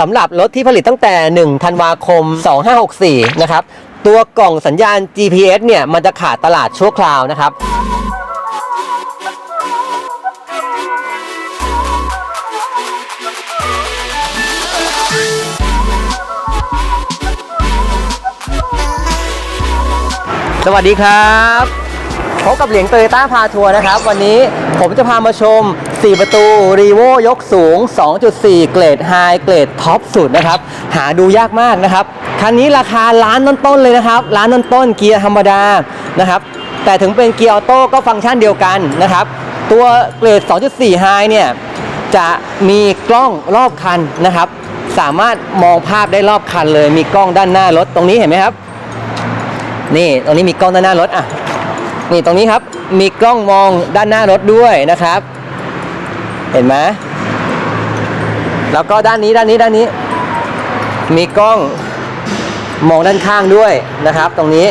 สำหรับรถที่ผลิตตั้งแต่ 1 ธันวาคม 2564 นะครับ ตัวกล่องสัญญาณ GPS เนี่ย มันจะขาดตลาดชั่วคราวนะครับสวัสดีครับ พบกับเหลียงเตยต้าพาทัวร์นะครับ วันนี้ผมจะพามาชม 4 ประตูรีโวยกสูง 2.4 เกรดไฮเกรดท็อปสุดนะครับ หาดูยากมากนะครับ คันนี้ราคาล้านต้นๆเลยนะครับล้านต้นๆเกียร์ธรรมดานะครับ แต่ถึงเป็นเกียร์ออโต้ก็ฟังก์ชันเดียวกันนะครับ ตัวเกรด 2.4 ไฮเนี่ย จะมีกล้องรอบคันนะครับ สามารถมองภาพได้รอบคันเลย มีกล้องด้านหน้ารถตรงนี้เห็นไหมครับ นี่ตรงนี้มีกล้องด้านหน้ารถอะนี่ตรงนี้ครับมีกล้องมองด้านหน้ารถด้วยนะครับ เห็นไหมแล้วก็ด้านนี้ด้านนี้ด้านนี้ มีกล้องมองด้านข้างด้วยนะครับ ตรงนี้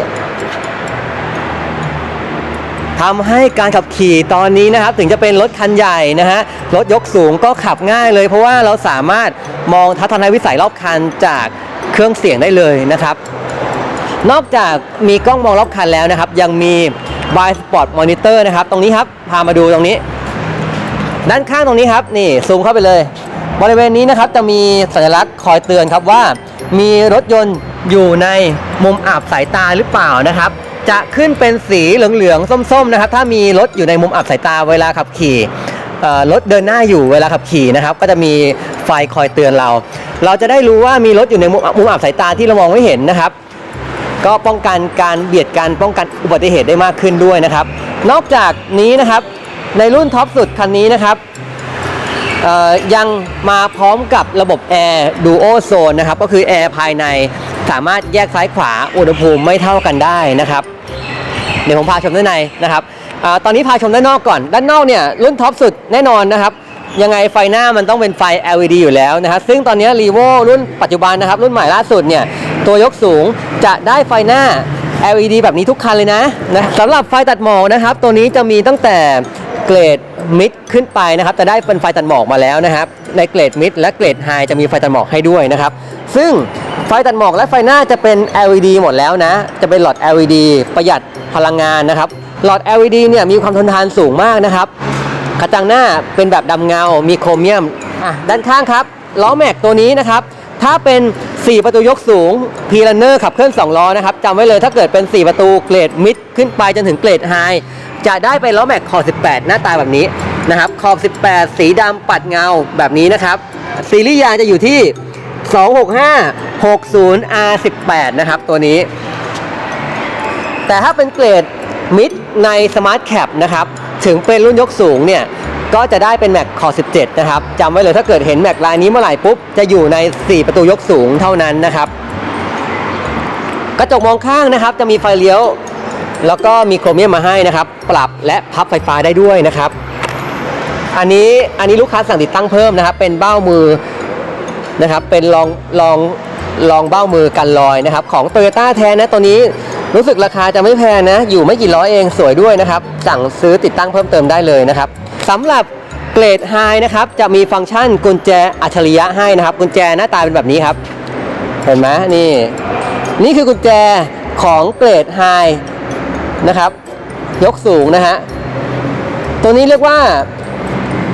ทำให้การขับขี่ตอนนี้นะครับ ถึงจะเป็นรถคันใหญ่นะฮะรถยกสูงก็ขับง่ายเลย เพราะว่าเราสามารถมองทัศนวิสัยรอบคันจากเครื่องเสียงได้เลยนะครับ นอกจากมีกล้องมองรอบคันแล้วนะครับ ยังมี by spot monitor นะครับ ตรงนี้ครับ พามาดูตรงนี้ ด้านข้างตรงนี้ครับนี่ซูมเข้าไปเลย บริเวณนี้นะครับจะมีสัญลักษณ์คอยเตือนครับว่า มีรถยนต์อยู่ในมุมอับสายตาหรือเปล่านะครับ จะขึ้นเป็นสีเหลืองๆส้มๆนะครับ ถ้ามีรถอยู่ในมุมอับสายตาเวลาขับขี่รถเดินหน้าอยู่เวลาขับขี่นะครับ ก็จะมีไฟคอยเตือนเรา เราจะได้รู้ว่ามีรถอยู่ในมุมมุมอับสายตาที่เรามองไม่เห็นนะครับ ก็ป้องกันการเบียดกันป้องกันอุบัติเหตุได้มากขึ้นด้วยนะครับ นอกจากนี้นะครับ ในรุ่นท็อปสุดคันนี้นะครับยังมาพร้อมกับระบบแอร์ดูโอโซนนะครับ ก็คือแอร์ภายในสามารถแยกซ้ายขวาอุณหภูมิไม่เท่ากันได้นะครับ เดี๋ยวผมพาชมด้านในนะครับอตอนนี้พาชมด้านนอกก่อน ด้านนอกเนี่ยรุ่นท็อปสุดแน่นอนนะครับ ยังไงไฟหน้ามันต้องเป็นไฟ LED อยู่แล้วนะครับซึ่งตอนนี้ r ีโวรุ่นปัจจุบันนะครับ รุ่นใหม่ล่าสุดเนี่ยตัวยกสูงจะได้ไฟหน้า LED แบบนี้ทุกคันเลยนะนะสำหรับไฟตัดหมอกนะครับ ตัวนี้จะมีตั้งแต่ เกรดมิดขึ้นไปนะครับจะได้เป็นไฟตัดหมอกมาแล้วนะครับ ในเกรดมิดและเกรดไฮจะมีไฟตัดหมอกให้ด้วยนะครับ ซึ่งไฟตัดหมอกและไฟหน้าจะเป็น LED หมดแล้วนะ จะเป็นหลอด LED ประหยัดพลังงานนะครับ หลอด LED เนี่ยมีความทนทานสูงมากนะครับกระจังหน้าเป็นแบบดำเงา มีโครเมียมอะด้านข้างครับล้อแม็กตัวนี้นะครับ ถ้าเป็น 4 ประตูยกสูง p ี r ันเนอร์ขับเคลื่อน2ล้อนะครับจำไว้เลยถ้าเกิดเป็น 4 ประตูเกรดมิดขึ้นไปจนถึงเกรดไฮ จะได้เป็นล้อแม็กขอบ 18 หน้าตาแบบนี้นะครับขอบ 18 สีดำปัดเงาแบบนี้นะครับซีรีส์ยางจะอยู่ที่ 265 60 R18 นะครับตัวนี้ แต่ถ้าเป็นเกรดมิดใน Smart Cap นะครับถึงเป็นรุ่นยกสูงเนี่ยก็จะได้เป็นแม็กคอ17 นะครับจำไว้เลยถ้าเกิดเห็นแม็กลายนี้เมื่อไหร่ปุ๊บ จะอยู่ใน 4 ประตูยกสูงเท่านั้นนะครับ กระจกมองข้างนะครับ จะมีไฟเลี้ยว แล้วก็มีโครเมียมมาให้นะครับ ปรับและพับไฟฟ้าได้ด้วยนะครับ อันนี้อันนี้ลูกค้าสั่งติดตั้งเพิ่มนะครับ เป็นเบ้ามือนะครับ เป็นรองรองรองเบ้ามือกันรอยนะครับ ของ t o y ยต้แท้นะตัวนี้รู้สึกราคาจะไม่แพงนะ อยู่ไม่กี่ร้อยเองสวยด้วยนะครับ สั่งซื้อติดตั้งเพิ่มเติมได้เลยนะครับสำหรับเกรดไฮนะครับ จะมีฟังก์ชันกุญแจอัจฉริยะให้นะครับ กุญแจหน้าตาเป็นแบบนี้ครับ เห็นไหมนี่ นี่คือกุญแจของเกรดไฮ นะครับ ยกสูงนะฮะ ตัวนี้เรียกว่า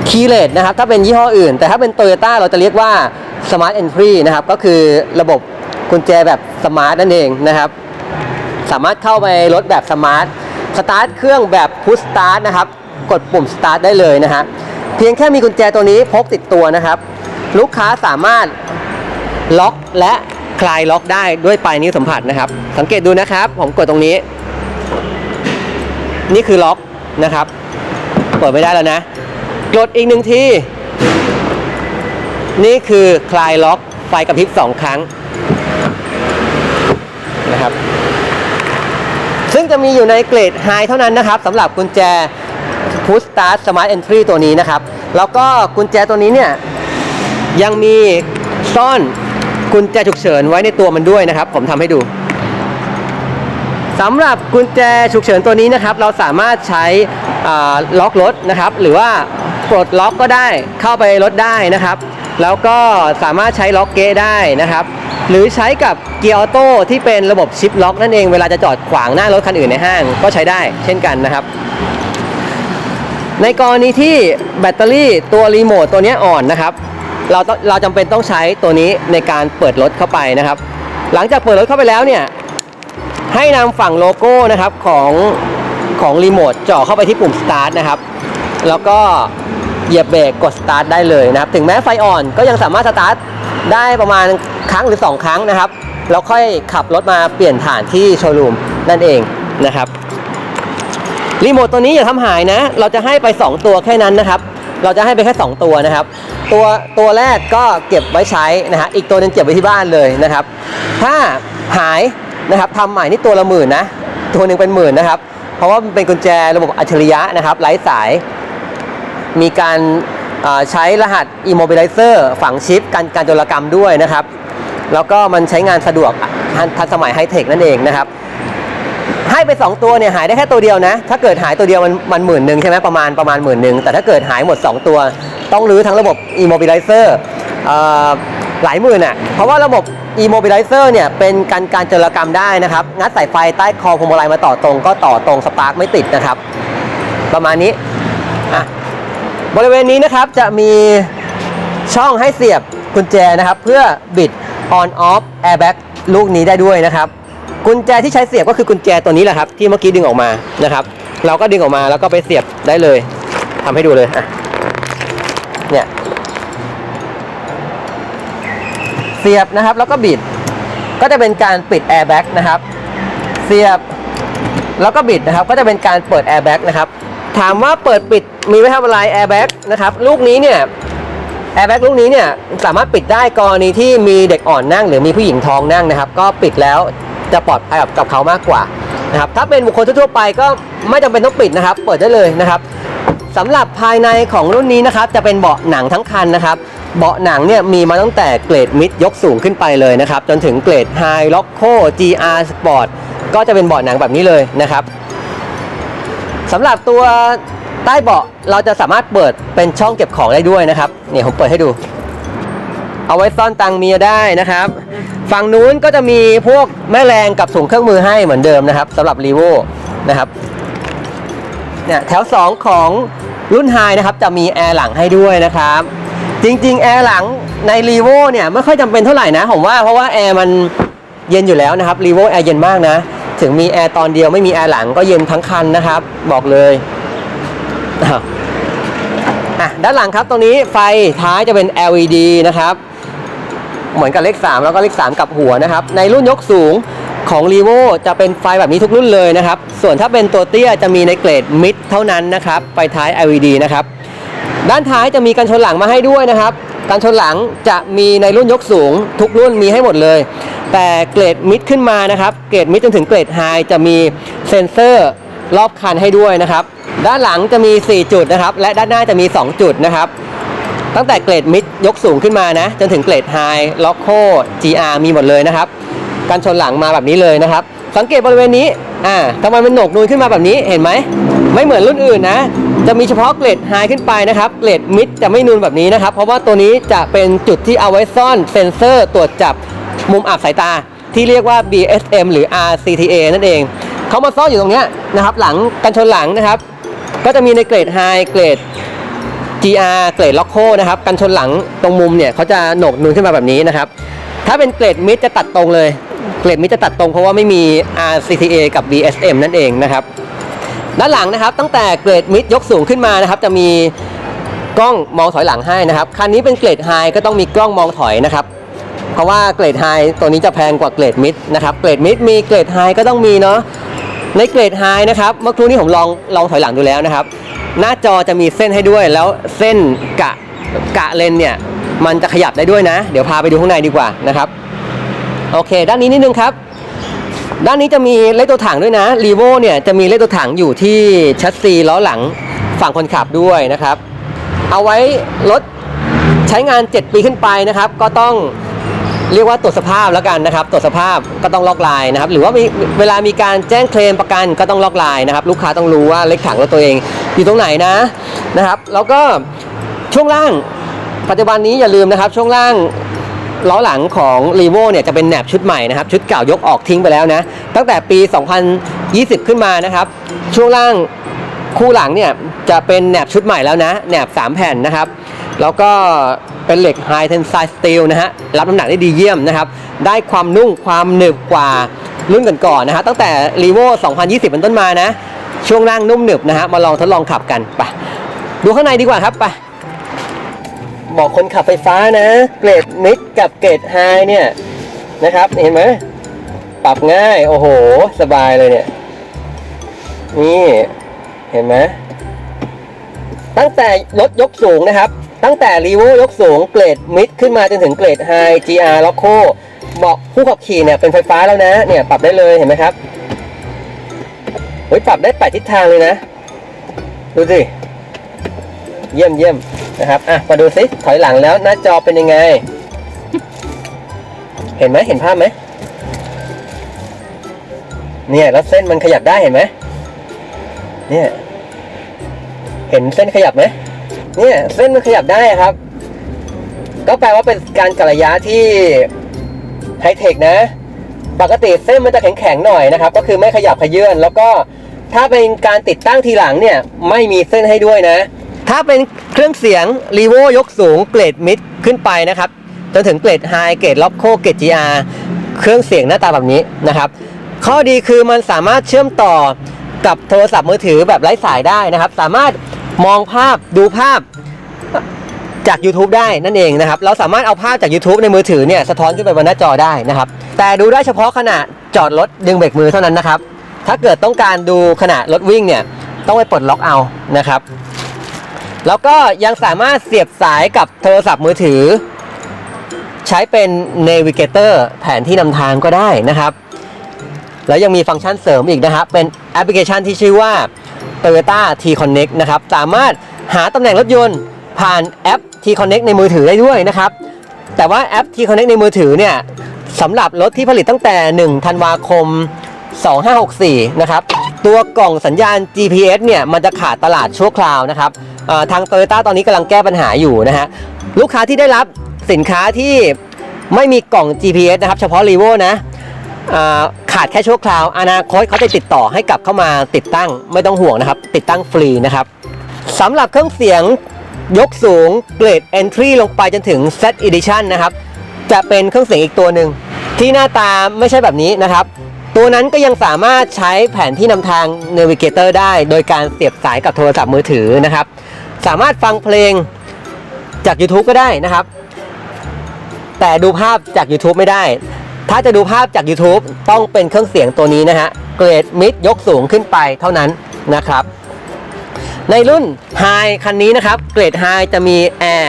คีเลสนะครับ ถ้าเป็นยี่ห้ออื่น แต่ถ้าเป็นโตโยต้าเราจะเรียกว่า Smart Entry นะครับ ก็คือระบบกุญแจแบบสมาร์ทนั่นเองนะครับ สามารถเข้าไปรถแบบสมาร์ท สตาร์ทเครื่องแบบพุชสตาร์ทนะครับ กดปุ่มสตาร์ทได้เลยนะฮะ เพียงแค่มีกุญแจตัวนี้พกติดตัวนะครับ ลูกค้าสามารถล็อกและคลายล็อกได้ด้วยปลายนิ้วสัมผัสนะครับ สังเกตดูนะครับ ผมกดตรงนี้ นี่คือล็อกนะครับ เปิดไม่ได้แล้วนะ กดอีกหนึ่งที นี่คือคลายล็อกไฟกระพริบสองครั้งนะครับ ซึ่งจะมีอยู่ในเกรดไฮเท่านั้นนะครับสำหรับกุญแจ Push Start Smart Entry ตัวนี้นะครับ แล้วก็กุญแจตัวนี้เนี่ย ยังมีซ่อนกุญแจฉุกเฉินไว้ในตัวมันด้วยนะครับ ผมทำให้ดู สำหรับกุญแจฉุกเฉินตัวนี้นะครับ เราสามารถใช้ล็อกรถนะครับ หรือว่าปลดล็อกก็ได้เข้าไปรถได้นะครับ แล้วก็สามารถใช้ล็อกเกะได้นะครับ หรือใช้กับเกียร์ออโต้ที่เป็นระบบชิปล็อกนั่นเองเวลาจะจอดขวางหน้ารถคันอื่นในห้างก็ใช้ได้เช่นกันนะครับ ในกรณีที่แบตเตอรี่ตัวรีโมทตัวนี้อ่อนนะครับ เราเราจำเป็นต้องใช้ตัวนี้ในการเปิดรถเข้าไปนะครับ หลังจากเปิดรถเข้าไปแล้วเนี่ย ให้นำฝั่งโลโก้นะครับของของรีโมทเจ่อเข้าไปที่ปุ่ม start นะครับ แล้วก็เหยียบเบรกกด start ได้เลยนะครับ ถึงแม้ไฟอ่อนก็ยังสามารถ start ได้ประมาณครั้งหรือ 2 ครั้งนะครับ แล้วค่อยขับรถมาเปลี่ยนฐานที่โชว์รูมนั่นเองนะครับรีโมทตัวนี้อย่าทำหายนะ เราจะให้ไป 2 ตัวแค่นั้นนะครับ เราจะให้ไปแค่ 2 ตัวนะครับ ตัวตัวแรกก็เก็บไว้ใช้นะฮะอีกตัวหนึงเก็บไว้ที่บ้านเลยนะครับ ถ้าหาย นะครับทำใหม่นี่ตัวละหมื่นนะ ตัวหนึ่งเป็นหมื่นนะครับ เพราะว่ามันเป็นกุญแจระบบอัจฉริยะนะครับไร้สาย มีการใช้รหัส immobilizer ฝังชิปการการโจรกรรมด้วยนะครับ แล้วก็มันใช้งานสะดวกทันทันสมัยไฮเทคนั่นเองนะครับให้ไป 2 ตัวเนี่ยหายได้แค่ตัวเดียวนะ ถ้าเกิดหายตัวเดียวมันมันหมื่นหนึ่งใช่ไหมประมาณประมาณหมื่นหนึ่งแต่ถ้าเกิดหายหมด 2 ตัว ต้องรื้อทั้งระบบ immobilizer ออ หลายหมื่นอะ เพราะว่าระบบ immobilizer เนี่ยเป็นการการจรกรรมได้นะครับ งัดสายไฟใต้คอพวงมาลัยมาต่อตรงก็ต่อตรงสปาร์กไม่ติดนะครับ ประมาณนี้อะบริเวณนี้นะครับจะมีช่องให้เสียบกุญแจนะครับ เพื่อบิด on off airbag ลูกนี้ได้ด้วยนะครับ กุญแจที่ใช้เสียบก็คือกุญแจตัวนี้แหละครับ ที่เมื่อกี้ดึงออกมานะครับ เราก็ดึงออกมาแล้วก็ไปเสียบได้เลยทำให้ดูเลยอะเนี่ย สียบนะครับแล้วก็บิด ก็จะเป็นการปิด airbag นะครับ เสียบแล้วก็บิดนะครับ ก็จะเป็นการเปิด airbag นะครับ ถามว่าเปิดปิดมีไว้ทำอะไร airbag นะครับ ลูกนี้เนี่ย airbag ลูกนี้เนี่ยสามารถปิดได้กรณีที่มีเด็กอ่อนนั่ง หรือมีผู้หญิงท้องนั่งนะครับ ก็ปิดแล้วจะปลอดภัยกับเขามากกว่านะครับ ถ้าเป็นบุคคลทั่วไปก็ไม่จำเป็นต้องปิดนะครับ เปิดได้เลยนะครับสำหรับภายในของรุ่นนี้นะครับ จะเป็นเบาะหนังทั้งคันนะครับ เบาะหนังเนี่ยมีมาตั้งแต่เกรดมิดยกสูงขึ้นไปเลยนะครับ จนถึงเกรดไฮล็อกโค GR Sport ก็จะเป็นเบาะหนังแบบนี้เลยนะครับสำหรับตัวใต้เบาะเราจะสามารถเปิดเป็นช่องเก็บของได้ด้วยนะครับเนี่ยผมเปิดให้ดู เอาไว้ซ่อนตังเมียได้นะครับ ฝั่งนู้นก็จะมีพวกแม่แรงกับถุงเครื่องมือให้เหมือนเดิมนะครับสำหรับรีโวนะครับเนี่ยแถว 2 ของรุ่นไฮนะครับจะมีแอร์หลังให้ด้วยนะครับ จริง ๆ แอร์หลังในรีโวเนี่ยไม่ค่อยจำเป็นเท่าไหร่นะผมว่าเพราะว่าแอร์มันเย็นอยู่แล้วนะครับรีโวแอร์เย็นมากนะ ถึงมีแอร์ตอนเดียวไม่มีแอร์หลังก็เย็นทั้งคันนะครับ บอกเลยอะด้านหลังครับตรงนี้ไฟท้ายจะเป็น LED นะครับ เหมือนกับเลข 3 แล้วก็เลข 3 กับหัวนะครับ ในรุ่นยกสูงของ r e v o จะเป็นไฟแบบนี้ทุกรุ่นเลยนะครับ ส่วนถ้าเป็นตัวเตี้ยจะมีในเกรดมิดเท่านั้นนะครับ ไฟท้าย LED นะครับ ด้านท้ายจะมีกันชนหลังมาให้ด้วยนะครับ กันชนหลังจะมีในรุ่นยกสูง ทุกรุ่นมีให้หมดเลย แต่เกรดมิดขึ้นมานะครับ เกรดมิดจนถึงเกรดไฮจะมีเซ็นเซอร์รอบคันให้ด้วยนะครับ ด้านหลังจะมี 4 จุดนะครับ และด้านหน้าจะมี 2 จุดนะครับ ตั้งแต่เกรดมิดยกสูงขึ้นมานะ จนถึงเกรดไฮล็อกโค GR มีหมดเลยนะครับการชนหลังมาแบบนี้เลยนะครับ สังเกตบริเวณนี้ อ่าทำไมมันโหนกนูนขึ้นมาแบบนี้ เห็นไหม ไม่เหมือนรุ่นอื่นนะ จะมีเฉพาะเกรดไฮขึ้นไปนะครับ เกรดมิดจะไม่นูนแบบนี้นะครับ เพราะว่าตัวนี้จะเป็นจุดที่เอาไว้ซ่อนเซ็นเซอร์ตรวจจับมุมอับสายตา ที่เรียกว่า BSM หรือ RCTA นั่นเอง เขามาซ่อนอยู่ตรงนี้นะครับ หลังกันชนหลังนะครับ ก็จะมีในเกรดไฮเกรด GR เกรดล็อกโคนะครับ กันชนหลังตรงมุมเนี่ยเขาจะโหนกนูนขึ้นมาแบบนี้นะครับ ถ้าเป็นเกรดมิดจะตัดตรงเลย เกรดมิดจะตัดตรงเพราะว่าไม่มี RCTA กับ BSM นั่นเองนะครับ ด้านหลังนะครับ ตั้งแต่เกรดมิดยกสูงขึ้นมานะครับ จะมีกล้องมองถอยหลังให้นะครับคันนี้เป็นเกรดไฮก็ต้องมีกล้องมองถอยนะครับ เพราะว่าเกรดไฮตัวนี้จะแพงกว่าเกรดมิดนะครับเกรดมิดมีเกรดไฮก็ต้องมีเนาะในเกรดไฮนะครับเมื่อครู่นี้ผมลองลองถอยหลังดูแล้วนะครับ หน้าจอจะมีเส้นให้ด้วยแล้วเส้นกะกะเลนเนี่ยมันจะขยับได้ด้วยนะ เดี๋ยวพาไปดูข้างในดีกว่านะครับ โอเค ด้านนี้นิดนึงครับ ด้านนี้จะมีเลขตัวถังด้วยนะรีโวเนี่ยจะมีเลขตัวถังอยู่ที่ชัสซีล้อหลังฝั่งคนขับด้วยนะครับ เอาไว้รถใช้งาน 7 ปีขึ้นไปนะครับ ก็ต้องเรียกว่าตรวจสภาพแล้วกันนะครับ ตรวจสภาพก็ต้องล็อกลน์นะครับ หรือว่ามีเวลามีการแจ้งเคลมประกันก็ต้องล็อกลน์นะครับ ลูกค้าต้องรู้ว่าเลขถังรถตัวเองอยู่ตรงไหนนะนะครับ แล้วก็ช่วงล่างปัจจุบันนี้อย่าลืมนะครับ ช่วงล่าง ล้อหลังของ r ีโวเนี่ยจะเป็นแหนบชุดใหม่นะครับ ชุดเก่ายกออกทิ้งไปแล้วนะ ตั้งแต่ปี 2020 ขึ้นมานะครับ ช่วงล่างคู่หลังเนี่ยจะเป็นแหนบชุดใหม่แล้วนะแหนบ 3 แผ่นนะครับ แล้วก็เป็นเหล็ก High Tensile Steel นะฮะรับน้ำหนักได้ดีเยี่ยมนะครับ ได้ความนุ่มความหนึบกว่ารุ่นก่อนๆนะฮะตั้งแต่ r ีโว2020 เป็นต้นมานะ ช่วงล่างนุ่มหนึบนะฮะมาลองทดลองขับกันไปดูข้างในดีกว่าครับไป บอกคนขับไฟฟ้านะ เกรดมิดกับเกรดไฮเนี่ยนะครับเห็นไหมปรับง่ายโอ้โห สบายเลยเนี่ย นี่เห็นไหมตั้งแต่รถยกสูงนะครับ ตั้งแต่รีโวยกสูงเกรดมิดขึ้นมาจนถึงเกรดไฮ GR ล็อกโคบอกผู้ขับขี่เนี่ยเป็นไฟฟ้าแล้วนะเนี่ยปรับได้เลยเห็นไหมครับเฮ้ยปรับได้แปดทิศทางเลยนะ ดูสิ เยี่ยมเยี่ยมนะครับอะมาดูซิถอยหลังแล้วหน้าจอเป็นยังไง เห็นไหมเห็นภาพไหมเนี่ยแล้วเส้นมันขยับได้เห็นไหมเนี่ย เห็นเส้นขยับไหมเนี่ย เส้นมันขยับได้ครับ ก็แปลว่าเป็นการกระยะที่ไฮเทคนะ ปกติเส้นมันจะแข็งๆหน่อยนะครับ ก็คือไม่ขยับขยื่นแล้วก็ถ้าเป็นการติดตั้งทีหลังเนี่ย ไม่มีเส้นให้ด้วยนะ ถ้าเป็นเครื่องเสียงรีโวยกสูงเกรดมิดขึ้นไปนะครับ จนถึงเกรดไฮเกรดล็อกโคเกรด GR เครื่องเสียงหน้าตาแบบนี้นะครับ ข้อดีคือมันสามารถเชื่อมต่อกับโทรศัพท์มือถือแบบไร้สายได้นะครับ สามารถมองภาพดูภาพจาก YouTube ได้นั่นเองนะครับ เราสามารถเอาภาพจาก YouTube ในมือถือเนี่ยสะท้อนขึ้นไปบนหน้าจอได้นะครับ แต่ดูได้เฉพาะขณะจอดรถดึงเบรกมือเท่านั้นนะครับ ถ้าเกิดต้องการดูขณะรถวิ่งเนี่ยต้องไปปลดล็อกเอานะครับ แล้วก็ยังสามารถเสียบสายกับโทรศัพท์มือถือ ใช้เป็น Navigator แผนที่นำทางก็ได้นะครับ แล้วยังมีฟังก์ชันเสริมอีกนะครับ เป็นแอปพลิเคชันที่ชื่อว่า Toyota T Connect นะครับ สามารถหาตำแหน่งรถยนต์ผ่านแอป T Connect ในมือถือได้ด้วยนะครับ แต่ว่าแอป T Connect ในมือถือเนี่ยสำหรับรถที่ผลิตตั้งแต่ 1 ธันวาคม 2564 นะครับ ตัวกล่องสัญญาณ GPS เนี่ย มันจะขาดตลาดชั่วคราวนะครับ ทาง Toyota ตอนนี้กำลังแก้ปัญหาอยู่นะฮะลูกค้าที่ได้รับสินค้าที่ไม่มีกล่อง GPS นะครับ เฉพาะ r e v o นะขาดแค่ชั่วคราว อนาคตเขาจะติดต่อให้กลับเข้ามาติดตั้งไม่ต้องห่วงนะครับ ติดตั้งฟรีนะครับสำหรับเครื่องเสียงยกสูงเกรด Entry ลงไปจนถึง Z Edition นะครับ จะเป็นเครื่องเสียงอีกตัวหนึ่งที่หน้าตาไม่ใช่แบบนี้นะครับ ตัวนั้นก็ยังสามารถใช้แผนที่นำทาง Navigator ได้ โดยการเสียบสายกับโทรศัพท์มือถือนะครับ สามารถฟังเพลงจาก YouTube ก็ได้นะครับ แต่ดูภาพจาก YouTube ไม่ได้ ถ้าจะดูภาพจาก YouTube ต้องเป็นเครื่องเสียงตัวนี้นะฮะ เกรดมิดยกสูงขึ้นไปเท่านั้นนะครับ ในรุ่น High คันนี้นะครับ เกรด High จะมี Air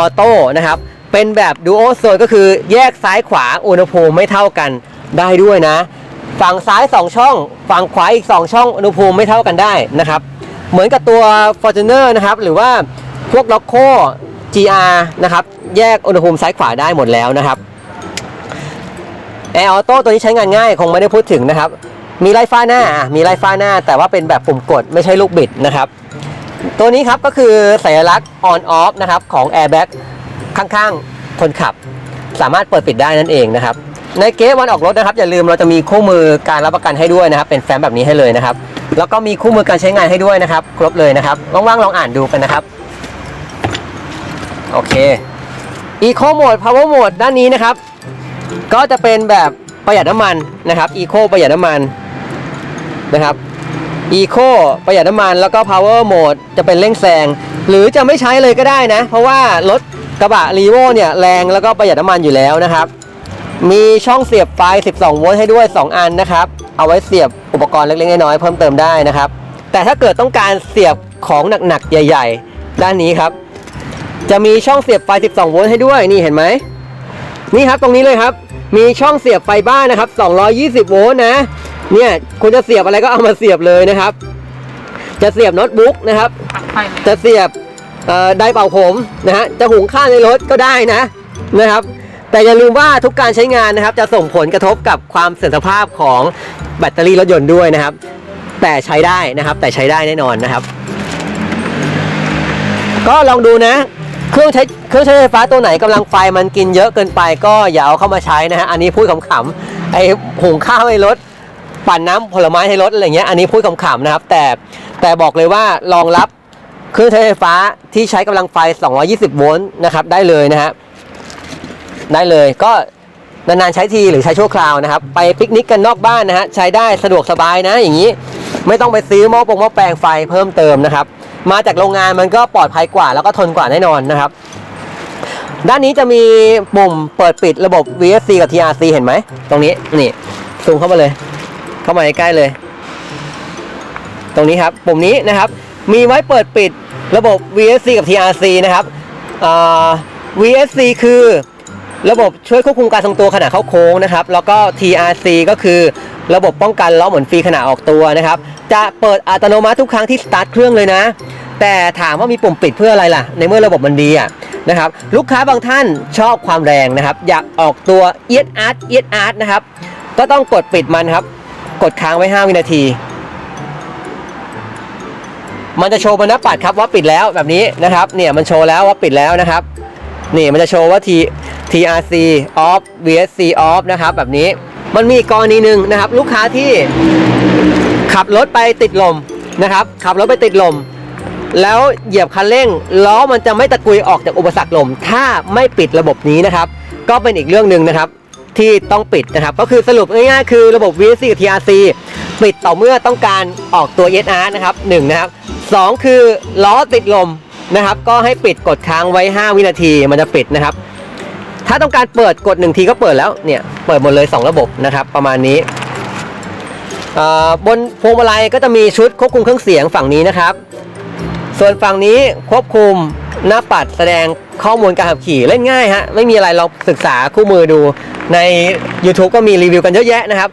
Auto นะครับ เป็นแบบ Duo Zone ก็คือแยกซ้ายขวาอุณหภูมิไม่เท่ากันได้ด้วยนะ ฝั่งซ้าย 2 ช่อง ฝั่งขวาอีก 2 ช่องอุณหภูมิไม่เท่ากันได้นะครับ เหมือนกับตัว Fortuner นะครับ หรือว่าพวก Loco GR นะครับ แยกอุณหภูมิซ้ายขวาได้หมดแล้วนะครับแอร์ออโต้ตัวนี้ใช้งานง่าย คงไม่ได้พูดถึงนะครับ มีไล่ฟ้าหน้า มีไล่ฟ้าหน้า แต่ว่าเป็นแบบปุ่มกดไม่ใช่ลูกบิดนะครับ ตัวนี้ครับก็คือสัญลักษณ์ on off นะครับของ airbag ข้างๆ คนขับ สามารถเปิดปิดได้นั่นเองนะครับ ในเกสวันออกรถนะครับอย่าลืมเราจะมีคู่มือการรับประกันให้ด้วยนะครับ เป็นแฟ้มแบบนี้ให้เลยนะครับ แล้วก็มีคู่มือการใช้งานให้ด้วยนะครับ ครบเลยนะครับว่างๆลองอ่านดูกันนะครับโอเค Eco Mode Power Mode ด้านนี้นะครับ ก็จะเป็นแบบประหยัดน้ำมันนะครับ Eco ประหยัดน้ำมันนะครับ Eco ประหยัดน้ำมันแล้วก็ Power Mode จะเป็นเร่งแซงหรือจะไม่ใช้เลยก็ได้นะ เพราะว่ารถกระบะ r e v o เนี่ยแรงแล้วก็ประหยัดน้ำมันอยู่แล้วนะครับ มีช่องเสียบไฟ 12 โวลต์ให้ด้วย 2 อันนะครับ เอาไว้เสียบอุปกรณ์เล็กๆน้อยๆเพิ่มเติมได้นะครับ แต่ถ้าเกิดต้องการเสียบของหนักๆ ใหญ่ ๆ ด้านนี้ครับ จะมีช่องเสียบไฟ 12 โวลต์ให้ด้วย นี่เห็นไหม นี่ครับตรงนี้เลยครับ มีช่องเสียบไฟบ้านนะครับ 220 โวลต์นะ เนี่ยคุณจะเสียบอะไรก็เอามาเสียบเลยนะครับ จะเสียบโน้ตบุ๊กนะครับ จะเสียบไดร์เป่าผมนะฮะ จะหุงข้าวในรถก็ได้นะนะครับ แต่อย่าลืมว่าทุกการใช้งานนะครับจะส่งผลกระทบกับความเสื่อมสภาพของแบตเตอรี่รถยนต์ด้วยนะครับ แต่ใช้ได้นะครับแต่ใช้ได้แน่นอนนะครับ ก็ลองดูนะเครื่องใช้เครื่องใช้ไฟฟ้าตัวไหนกำลังไฟมันกินเยอะเกินไปก็อย่าเอาเข้ามาใช้นะฮะอันนี้พูดขำๆไอ้หุงข้าวให้รถปั่นน้ำผลไม้ให้รถอะไรเงี้ยอันนี้พูดขำๆนะครับ แต่แต่บอกเลยว่ารองรับเครื่องใช้ไฟฟ้าที่ใช้กำลังไฟ 220 โวลต์นะครับได้เลยนะฮะ ได้เลยก็นานๆใช้ทีหรือใช้ชั่วคราวนะครับ ไปปิกนิกกันนอกบ้านนะฮะใช้ได้สะดวกสบายนะอย่างนี้ ไม่ต้องไปซื้อหม้อปงหม้อแปลงไฟเพิ่มเติมนะครับ มาจากโรงงานมันก็ปลอดภัยกว่า แล้วก็ทนกว่าแน่นอนนะครับ ด้านนี้จะมีปุ่มเปิดปิดระบบ VSC กับ TRC เห็นไหมตรงนี้นี่ซูมเข้ามาเลย เข้ามาใกล้เลย ตรงนี้ครับปุ่มนี้นะครับ มีไว้เปิดปิดระบบ VSC กับ TRC นะครับ VSC คือ ระบบช่วยควบคุมการทรงตัวขณะเข้าโค้งนะครับ แล้วก็ TRC ก็คือระบบป้องกันล้อหมุนฟรีขณะออกตัวนะครับ จะเปิดอัตโนมัติทุกครั้งที่สตาร์ทเครื่องเลยนะ แต่ถามว่ามีปุ่มปิดเพื่ออะไรล่ะ ในเมื่อระบบมันดีอะนะครับ ลูกค้าบางท่านชอบความแรงนะครับ อยากออกตัวเอียดอาร์ตเอียดอาร์ตนะครับ ก็ต้องกดปิดมันครับ กดค้างไว้ 5 วินาที มันจะโชว์บนหน้าปัดครับว่าปิดแล้วแบบนี้นะครับ เนี่ยมันโชว์แล้วว่าปิดแล้วนะครับ นี่มันจะโชว์ว่า T TRC off VSC off นะครับ แบบนี้มันมีกรณีหนึ่งนะครับ ลูกค้าที่ขับรถไปติดลมนะครับ ขับรถไปติดลม แล้วเหยียบคันเร่งล้อมันจะไม่ตะกุยออกจากอุปสรรคลม ถ้าไม่ปิดระบบนี้นะครับ ก็เป็นอีกเรื่องหนึ่งนะครับ ที่ต้องปิดนะครับ ก็คือสรุปง่ายๆคือระบบ VSC กับ TRC ปิดต่อเมื่อต้องการออกตัว SR นะครับหนึ่งนะครับสองคือล้อติดลม นะครับ ก็ให้ปิดกดค้างไว้ 5 วินาทีมันจะปิดนะครับ ถ้าต้องการเปิดกดหนึ่งทีก็เปิดแล้วเนี่ยเปิดหมดเลย 2 ระบบนะครับ ประมาณนี้บนพวงมาลัยก็จะมีชุดควบคุมเครื่องเสียงฝั่งนี้นะครับ ส่วนฝั่งนี้ควบคุมหน้าปัดแสดงข้อมูลการขับขี่เล่นง่ายฮะไม่มีอะไรเราศึกษาคู่มือดูใน YouTube ก็มีรีวิวกันเยอะแยะนะครับ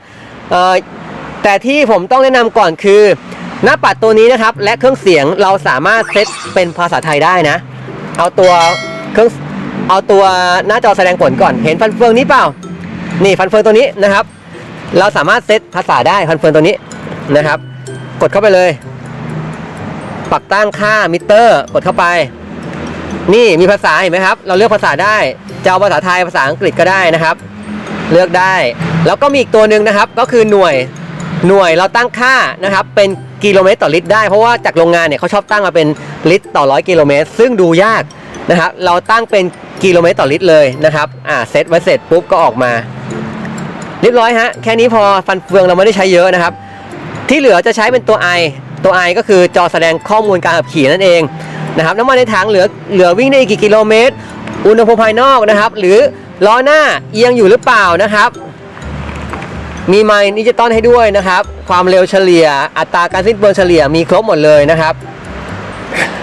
แต่ที่ผมต้องแนะนำก่อนคือ หน้าปัดตัวนี้นะครับและเครื่องเสียงเราสามารถเซตเป็นภาษาไทยได้นะ เอาตัวเครื่องเอาตัวหน้าจอแสดงผลก่อนเห็นฟันเฟืองนี้เปล่า นี่ฟันเฟืองตัวนี้นะครับ เราสามารถเซตภาษาได้ฟันเฟืองตัวนี้นะครับ กดเข้าไปเลย ปักตั้งค่ามิเตอร์ กดเข้าไป นี่มีภาษาเห็นไหมครับ เราเลือกภาษาได้จะเอาภาษาไทยภาษาอังกฤษก็ได้นะครับ เลือกได้ แล้วก็มีอีกตัวหนึ่งนะครับ ก็คือหน่วยหน่วยเราตั้งค่านะครับเป็น กิโลเมตรต่อลิตรได้เพราะว่าจากโรงงานเนี่ยเขาชอบตั้งมาเป็นลิตรต่อร้อยกิโลเมตร ซึ่งดูยากนะครับเราตั้งเป็นกิโลเมตรต่อลิตรเลยนะครับอ่าเซตไว้เสร็จปุ๊บก็ออกมาเรียบร้อยฮะแค่นี้พอฟันเฟืองเราไม่ได้ใช้เยอะนะครับ ที่เหลือจะใช้เป็นตัว I ตัว I ก็คือจอแสดงข้อมูลการขับขี่นั่นเองนะครับน้ำมันในถังเหลือเหลือวิ่งได้อีกกี่กิโลเมตร อุณหภูมิภายนอกนะครับ หรือล้อหน้าเอียงอยู่หรือเปล่านะครับ มีไมค์ดิจิตอลให้ด้วยนะครับ ความเร็วเฉลี่ย อัตราการสิ้นเปลืองเฉลี่ยมีครบหมดเลยนะครับ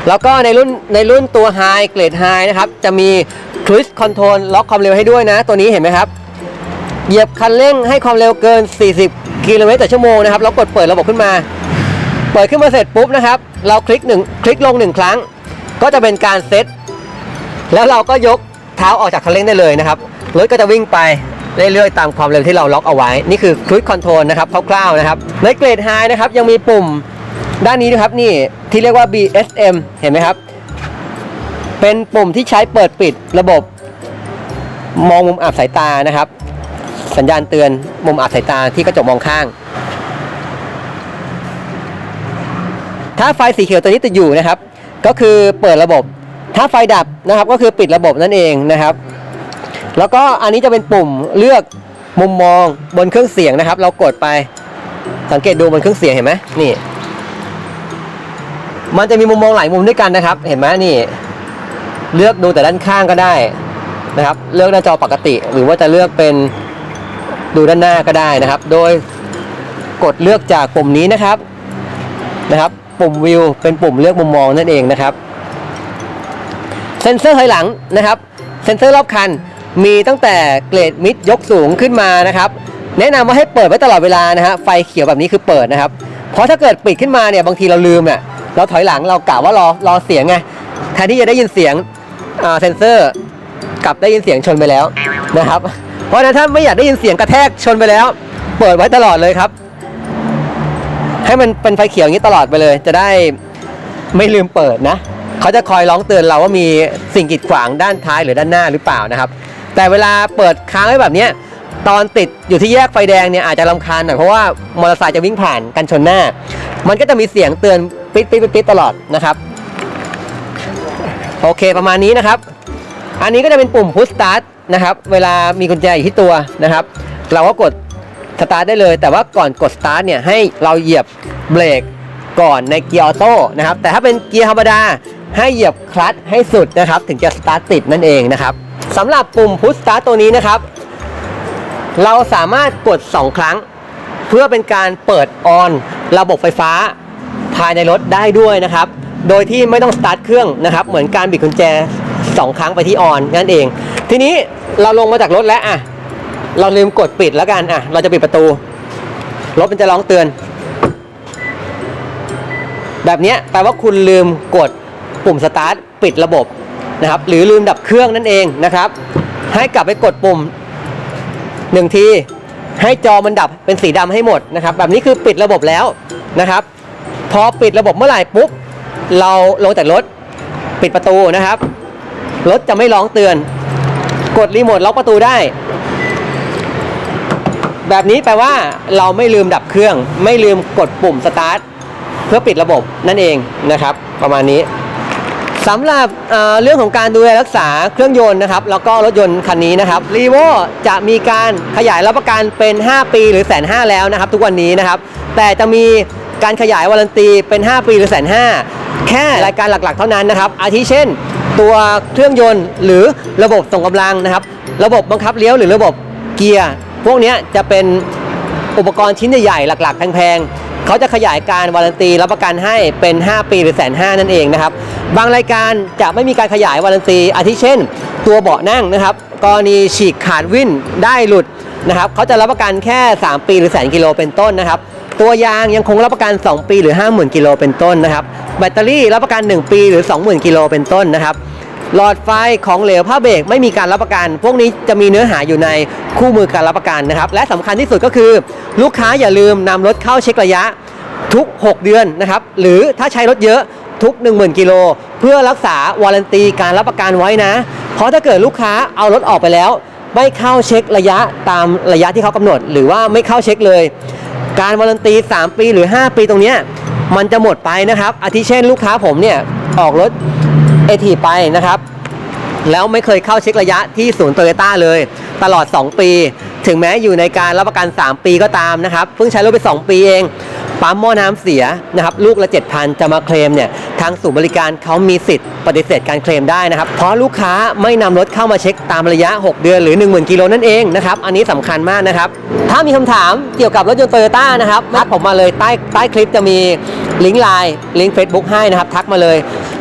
แล้วก็ในรุ่นในรุ่นตัว High เกรด High นะครับจะมี Cruise Control ล็อกความเร็วให้ด้วยนะ ตัวนี้เห็นไหมครับ เหยียบคันเร่งให้ความเร็วเกิน 40 กิโลเมตรต่อชั่วโมงนะครับแล้วกดเปิดระบบขึ้นมา เปิดขึ้นมาเสร็จปุ๊บนะครับ เราคลิกหนึ่งคลิกลงหนึ่งครั้ง ก็จะเป็นการเซตแล้วเราก็ยกเท้าออกจากคันเร่งได้เลยนะครับรถก็จะวิ่งไป เรื่อยๆ ตามความเร็วที่เราล็อกเอาไว้ นี่คือ Cruise Control นะครับคร่าวๆนะครับในเกรด High นะครับยังมีปุ่มด้านนี้นะครับนี่ที่เรียกว่า BSM เห็นไหมครับ เป็นปุ่มที่ใช้เปิดปิดระบบ มองมุมอับสายตานะครับ สัญญาณเตือนมุมอับสายตาที่กระจกมองข้าง ถ้าไฟสีเขียวตัวนี้ติดอยู่นะครับ ก็คือเปิดระบบ ถ้าไฟดับนะครับ ก็คือปิดระบบนั่นเองนะครับ แล้วก็อันนี้จะเป็นปุ่มเลือกมุมมองบนเครื่องเสียงนะครับ เรากดไปสังเกตดูบนเครื่องเสียงเห็นไหมนี่ มันจะมีมุมมองหลายมุมด้วยกันนะครับ เห็นไหมนี่ เลือกดูแต่ด้านข้างก็ได้นะครับ เลือกหน้าจอปกติ หรือว่าจะเลือกเป็นดูด้านหน้าก็ได้นะครับ โดยกดเลือกจากปุ่มนี้นะครับนะครับ ปุ่มวิวเป็นปุ่มเลือกมุมมองนั่นเองนะครับ เซ็นเซอร์ถอยหลังนะครับ เซ็นเซอร์รอบคัน มีตั้งแต่เกรดมิดยกสูงขึ้นมานะครับ แนะนำว่าให้เปิดไว้ตลอดเวลานะฮะไฟเขียวแบบนี้คือเปิดนะครับ เพราะถ้าเกิดปิดขึ้นมาเนี่ยบางทีเราลืมเนี่ยเราถอยหลังเรากะว่ารอรอเสียงไงแทนที่จะได้ยินเสียงเซนเซอร์กลับได้ยินเสียงชนไปแล้วนะครับ เพราะนั้นถ้าไม่อยากได้ยินเสียงกระแทกชนไปแล้ว เปิดไว้ตลอดเลยครับ ให้มันเป็นไฟเขียวอย่างนี้ตลอดไปเลย จะได้ไม่ลืมเปิดนะเขาจะคอยร้องเตือนเราว่ามีสิ่งกีดขวางด้านท้ายหรือด้านหน้าหรือเปล่านะครับ แต่เวลาเปิดค้างไว้แบบนี้ตอนติดอยู่ที่แยกไฟแดงเนี่ยอาจจะรำคาญหน่อยเพราะว่ามอเตอร์ไซค์จะวิ่งผ่านกันชนหน้า มันก็จะมีเสียงเตือนปิดปิดปิดปดตลอดนะครับ โอเคประมาณนี้นะครับ อันนี้ก็จะเป็นปุ่ม push start นะครับ เวลามีกุญแจอยู่ที่ตัวนะครับ เราก็กดสตาร์ทได้เลย แต่ว่าก่อนกดสตาร์ทเนี่ยให้เราเหยียบเบรกก่อนในเกียร์ออโต้นะครับ แต่ถ้าเป็นเกียร์ธรรมดาให้เหยียบคลัตช์ให้สุดนะครับ ถึงจะสตาร์ทติดนั่นเองนะครับ สำหรับปุ่ม push start ตัวนี้นะครับ เราสามารถกด 2 ครั้ง เพื่อเป็นการเปิดออนระบบไฟฟ้าภายในรถได้ด้วยนะครับ โดยที่ไม่ต้องสตาร์ทเครื่องนะครับ เหมือนการบิดกุญแจ 2 ครั้งไปที่ออนนั่นเอง ทีนี้เราลงมาจากรถแล้วอะเราลืมกดปิดแล้วกันอะเราจะปิดประตู รถมันจะร้องเตือน แบบนี้แปลว่าคุณลืมกดปุ่มสตาร์ทปิดระบบ นะครับหรือลืมดับเครื่องนั่นเองนะครับ ให้กลับไปกดปุ่มหนึ่งทีให้จอมันดับเป็นสีดำให้หมดนะครับ แบบนี้คือปิดระบบแล้วนะครับ พอปิดระบบเมื่อไหร่ปุ๊บเราลงจากรถปิดประตูนะครับรถจะไม่ร้องเตือน กดรีโมทล็อกประตูได้ แบบนี้แปลว่าเราไม่ลืมดับเครื่อง ไม่ลืมกดปุ่มสตาร์ทเพื่อปิดระบบนั่นเองนะครับ ประมาณนี้ สำหรับเเรื่องของการดูแลรักษาเครื่องยนต์นะครับแล้วก็รถยนต์คันนี้นะครับรีโวจะมีการขยายรับประกันเป็น 5 ปีหรือแสนห้าแล้วนะครับ ทุกวันนี้นะครับแต่จะมีการขยายวารันตีเป็น 5 ปีหรือแสนห้าแค่รายการหลักๆ เท่านั้นนะครับ อาทิเช่น ตัวเครื่องยนต์หรือระบบส่งกำลังนะครับ ระบบบังคับเลี้ยวหรือระบบเกียร์พวกนี้จะเป็นอุปกรณ์ชิ้นใหญ่ๆหลัก ๆ แพงๆ เขาจะขยายการวารันตีรับประกันให้เป็น 5 ปีหรือแสนห้านั่นเองนะครับ บางรายการจะไม่มีการขยายวารันตีอาทิเช่น ตัวเบาะนั่งนะครับกรณีฉีกขาดวิ่นได้หลุดนะครับเขาจะรับประกันแค่ 3 ปีหรือแสนกิโลเป็นต้นนะครับตัวยางยังคงรับประกัน 2 ปีหรือ 50,000 กิโลเป็นต้นนะครับ แบตเตอรี่รับประกัน 1 ปีหรือ 20,000 กิโลเป็นต้นนะครับ หลอดไฟของเหลวผ้าเบรกไม่มีการรับประกัน พวกนี้จะมีเนื้อหาอยู่ในคู่มือการรับประกันนะครับ และสำคัญที่สุดก็คือ ลูกค้าอย่าลืมนำรถเข้าเช็คระยะทุก 6 เดือนนะครับ หรือถ้าใช้รถเยอะทุก 10,000 กิโล เพื่อรักษาวารันตีการรับประกันไว้นะ เพราะถ้าเกิดลูกค้าเอารถออกไปแล้ว ไม่เข้าเช็คระยะตามระยะที่เขากำหนด หรือว่าไม่เข้าเช็คเลย การวารันตี 3 ปีหรือ 5 ปีตรงนี้มันจะหมดไปนะครับอาทิเช่นลูกค้าผมเนี่ยออกรถ เอทีไปนะครับ แล้วไม่เคยเข้าเช็คระยะที่ศูนย์โตโยต้าเลย ตลอด 2 ปี ถึงแม้อยู่ในการรับประกัน 3 ปีก็ตามนะครับ เพิ่งใช้รถไป 2 ปีเองปั๊มหม้อน้ำเสียนะครับลูกละ 7,000 จะมาเคลมเนี่ยทางศูนย์บริการเขามีสิทธิ์ปฏิเสธการเคลมได้นะครับ เพราะลูกค้าไม่นำรถเข้ามาเช็คตามระยะ 6 เดือนหรือ 10,000 กิโลนั่นเองนะครับ อันนี้สำคัญมากนะครับ ถ้ามีคำถามเกี่ยวกับรถยนต์โตโยต้านะครับทักผมมาเลยใต้ใต้คลิปจะมีลิงก์ไลน์ลิงก์ Facebook ให้นะครับ ทักมาเลย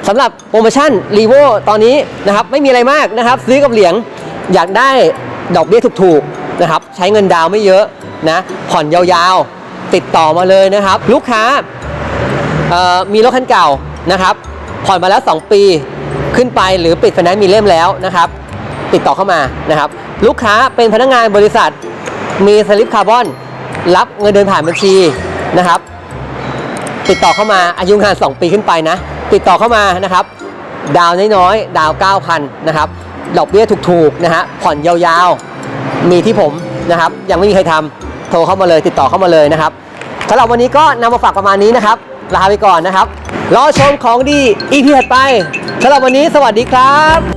สำหรับโปรโมชั่นรีโวตอนนี้นะครับไม่มีอะไรมากนะครับ ซื้อกับเหรียญอยากได้ดอกเบี้ยถูกๆนะครับใช้เงินดาวไม่เยอะนะผ่อนยาวๆติดต่อมาเลยนะครับ ลูกค้ามีรถคันเก่านะครับ ผ่อนมาแล้ว 2 ปีขึ้นไปหรือปิดไฟแนนซ์มีเล่มแล้วนะครับ ติดต่อเข้ามานะครับ ลูกค้าเป็นพนักงานบริษัทมีสลิปคาร์บอน รับเงินเดือนผ่านบัญชีนะครับ ติดต่อเข้ามาอายุงาน 2 ปีขึ้นไปนะ ติดต่อเข้ามานะครับ ดาวน้อยๆ ดาว 9,000 นะครับ ดอกเบี้ยถูกๆ นะฮะ ผ่อนยาวๆ มีที่ผมนะครับ ยังไม่มีใครทำโทรเข้ามาเลย ติดต่อเข้ามาเลยนะครับสำหรับวันนี้ก็นำมาฝากประมาณนี้นะครับ ลาไปก่อนนะครับ รอชมของดี EP ถัดไปสำหรับวันนี้สวัสดีครับ